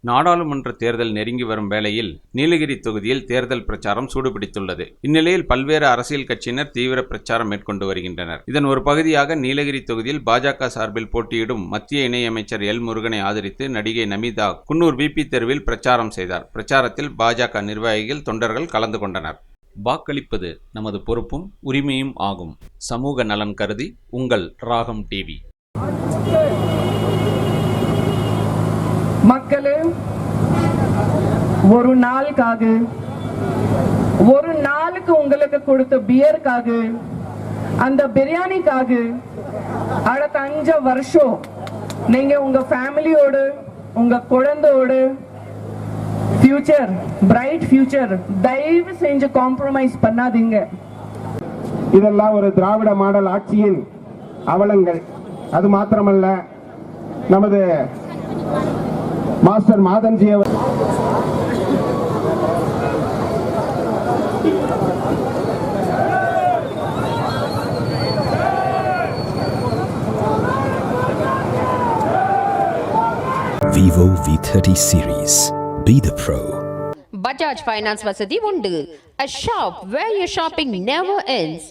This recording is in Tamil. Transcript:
நாடாளுமன்ற தேர்தல் நெருங்கி வரும் வேளையில் நீலகிரி தொகுதியில் தேர்தல் பிரச்சாரம் சூடுபிடித்துள்ளது. இந்நிலையில் பல்வேறு அரசியல் கட்சியினர் தீவிர பிரச்சாரம் மேற்கொண்டு வருகின்றனர். இதன் ஒரு பகுதியாக நீலகிரி தொகுதியில் பாஜக சார்பில் போட்டியிடும் மத்திய இணையமைச்சர் எல் முருகனை ஆதரித்து நடிகை நமிதா குன்னூர் பிபி தெருவில் பிரச்சாரம் செய்தார். பிரச்சாரத்தில் பாஜக நிர்வாகிகள் தொண்டர்கள் கலந்து கொண்டனர். வாக்களிப்பது நமது பொறுப்பும் உரிமையும் ஆகும். சமூக நலன் கருதி உங்கள் ராகம் டிவி. மக்களே ஒரு நாளுக்காக ஒரு நாளுக்கு உங்களுக்கு கொடுத்த பியருக்காக அந்த பிரியாணிக்காக அடுத்த அஞ்சு வருஷம் நீங்க உங்க ஃபேமிலியோடு உங்க குழந்தையோடு ஃபியூச்சர் பிரைட் ஃபியூச்சர் தயவு செஞ்சு காம்ப்ரமைஸ் பண்ணாதீங்க. இதெல்லாம் ஒரு திராவிட மாடல் ஆட்சியின் அவலங்கள். அது மாத்திரமல்ல நமது master Madhanji our Vivo V30 series. Be the pro. Bajaj finance வசதி உண்டு a shop where your shopping never ends